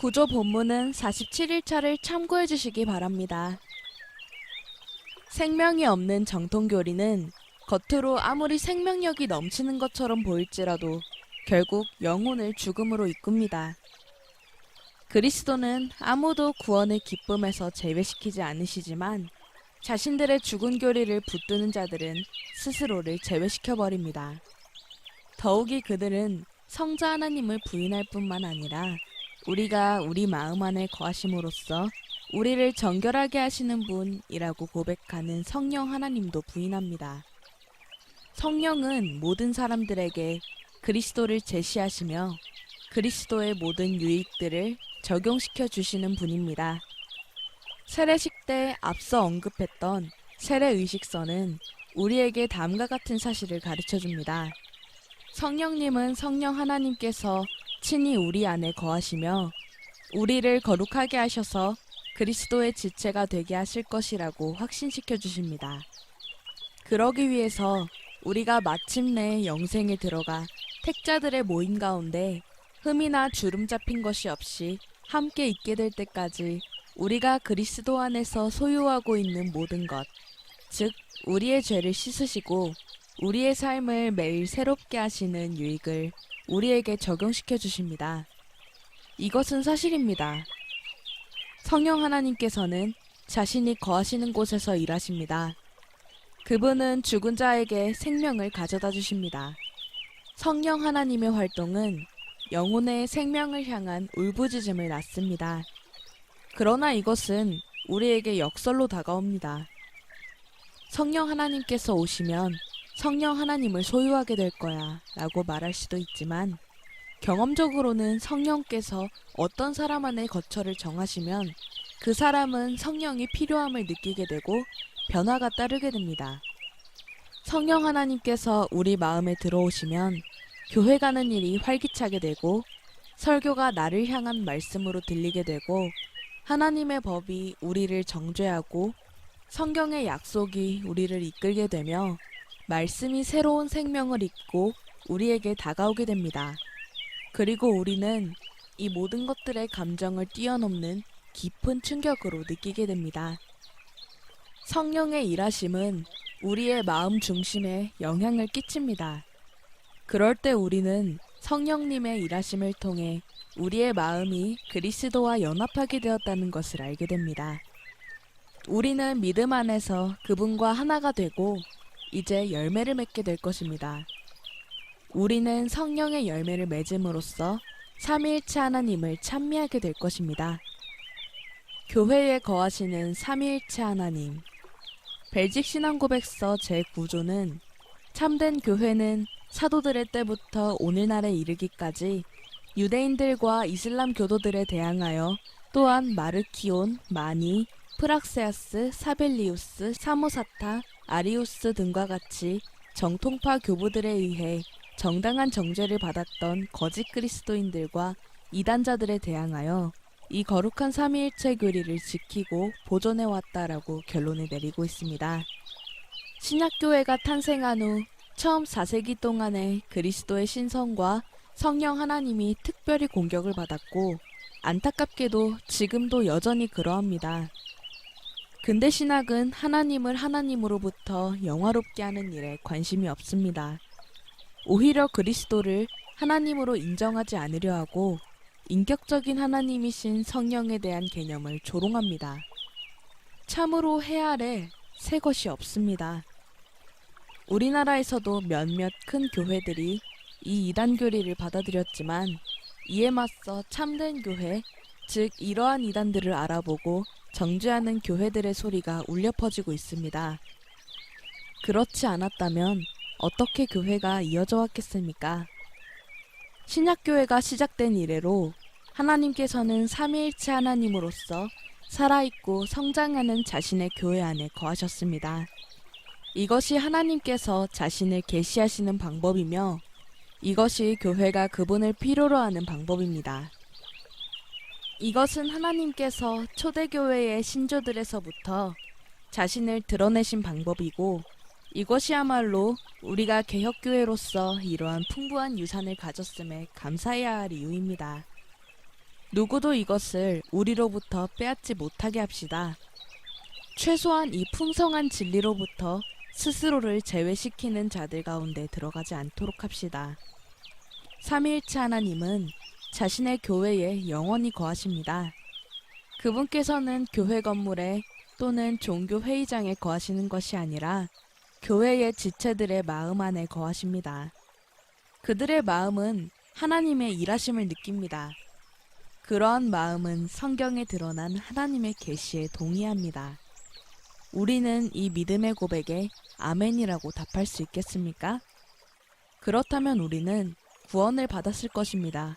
구조 본문은 47일차를 참고해 주시기 바랍니다. 생명이 없는 정통교리는 겉으로 아무리 생명력이 넘치는 것처럼 보일지라도 결국 영혼을 죽음으로 이끕니다. 그리스도는 아무도 구원의 기쁨에서 제외시키지 않으시지만 자신들의 죽은 교리를 붙드는 자들은 스스로를 제외시켜 버립니다. 더욱이 그들은 성자 하나님을 부인할 뿐만 아니라 우리가 우리 마음 안에 거하심으로써 우리를 정결하게 하시는 분이라고 고백하는 성령 하나님도 부인합니다. 성령은 모든 사람들에게 그리스도를 제시하시며 그리스도의 모든 유익들을 적용시켜 주시는 분입니다. 세례식 때 앞서 언급했던 세례의식서는 우리에게 다음과 같은 사실을 가르쳐 줍니다. 성령님은 성령 하나님께서 친히 우리 안에 거하시며 우리를 거룩하게 하셔서 그리스도의 지체가 되게 하실 것이라고 확신시켜 주십니다. 그러기 위해서 우리가 마침내 영생에 들어가 택자들의 모임 가운데 흠이나 주름 잡힌 것이 없이 함께 있게 될 때까지 우리가 그리스도 안에서 소유하고 있는 모든 것, 즉 우리의 죄를 씻으시고 우리의 삶을 매일 새롭게 하시는 유익을 우리에게 적용시켜 주십니다. 이것은 사실입니다. 성령 하나님께서는 자신이 거하시는 곳에서 일하십니다. 그분은 죽은 자에게 생명을 가져다 주십니다. 성령 하나님의 활동은 영혼의 생명을 향한 울부짖음을 낳습니다. 그러나 이것은 우리에게 역설로 다가옵니다. 성령 하나님께서 오시면 성령 하나님을 소유하게 될 거야 라고 말할 수도 있지만 경험적으로는 성령께서 어떤 사람 안에 거처를 정하시면 그 사람은 성령이 필요함을 느끼게 되고 변화가 따르게 됩니다. 성령 하나님께서 우리 마음에 들어오시면 교회 가는 일이 활기차게 되고 설교가 나를 향한 말씀으로 들리게 되고 하나님의 법이 우리를 정죄하고 성경의 약속이 우리를 이끌게 되며 말씀이 새로운 생명을 잇고 우리에게 다가오게 됩니다. 그리고 우리는 이 모든 것들의 감정을 뛰어넘는 깊은 충격으로 느끼게 됩니다. 성령의 일하심은 우리의 마음 중심에 영향을 끼칩니다. 그럴 때 우리는 성령님의 일하심을 통해 우리의 마음이 그리스도와 연합하게 되었다는 것을 알게 됩니다. 우리는 믿음 안에서 그분과 하나가 되고 이제 열매를 맺게 될 것입니다. 우리는 성령의 열매를 맺음으로써 삼위일체 하나님을 찬미하게 될 것입니다. 교회에 거하시는 삼위일체 하나님. 벨직 신앙고백서 제9조는 참된 교회는 사도들의 때부터 오늘날에 이르기까지 유대인들과 이슬람 교도들에 대항하여 또한 마르키온, 마니, 프락세아스, 사벨리우스, 사모사타, 아리우스 등과 같이 정통파 교부들에 의해 정당한 정죄를 받았던 거짓 그리스도인들과 이단자들에 대항하여 이 거룩한 삼위일체 교리를 지키고 보존해 왔다라고 결론을 내리고 있습니다. 신약교회가 탄생한 후 처음 4세기 동안에 그리스도의 신성과 성령 하나님이 특별히 공격을 받았고 안타깝게도 지금도 여전히 그러합니다. 근대 신학은 하나님을 하나님으로부터 영화롭게 하는 일에 관심이 없습니다. 오히려 그리스도를 하나님으로 인정하지 않으려 하고 인격적인 하나님이신 성령에 대한 개념을 조롱합니다. 참으로 해 아래 새 것이 없습니다. 우리나라에서도 몇몇 큰 교회들이 이 이단 교리를 받아들였지만 이에 맞서 참된 교회, 즉 이러한 이단들을 알아보고 정죄하는 교회들의 소리가 울려 퍼지고 있습니다. 그렇지 않았다면 어떻게 교회가 이어져 왔겠습니까? 신약교회가 시작된 이래로 하나님께서는 삼위일체 하나님으로서 살아있고 성장하는 자신의 교회 안에 거하셨습니다. 이것이 하나님께서 자신을 계시하시는 방법이며 이것이 교회가 그분을 필요로 하는 방법입니다. 이것은 하나님께서 초대교회의 신조들에서부터 자신을 드러내신 방법이고 이것이야말로 우리가 개혁교회로서 이러한 풍부한 유산을 가졌음에 감사해야 할 이유입니다. 누구도 이것을 우리로부터 빼앗지 못하게 합시다. 최소한 이 풍성한 진리로부터 스스로를 제외시키는 자들 가운데 들어가지 않도록 합시다. 삼위일체 하나님은 자신의 교회에 영원히 거하십니다. 그분께서는 교회 건물에 또는 종교 회의장에 거하시는 것이 아니라 교회의 지체들의 마음 안에 거하십니다. 그들의 마음은 하나님의 일하심을 느낍니다. 그러한 마음은 성경에 드러난 하나님의 계시에 동의합니다. 우리는 이 믿음의 고백에 아멘이라고 답할 수 있겠습니까? 그렇다면 우리는 구원을 받았을 것입니다.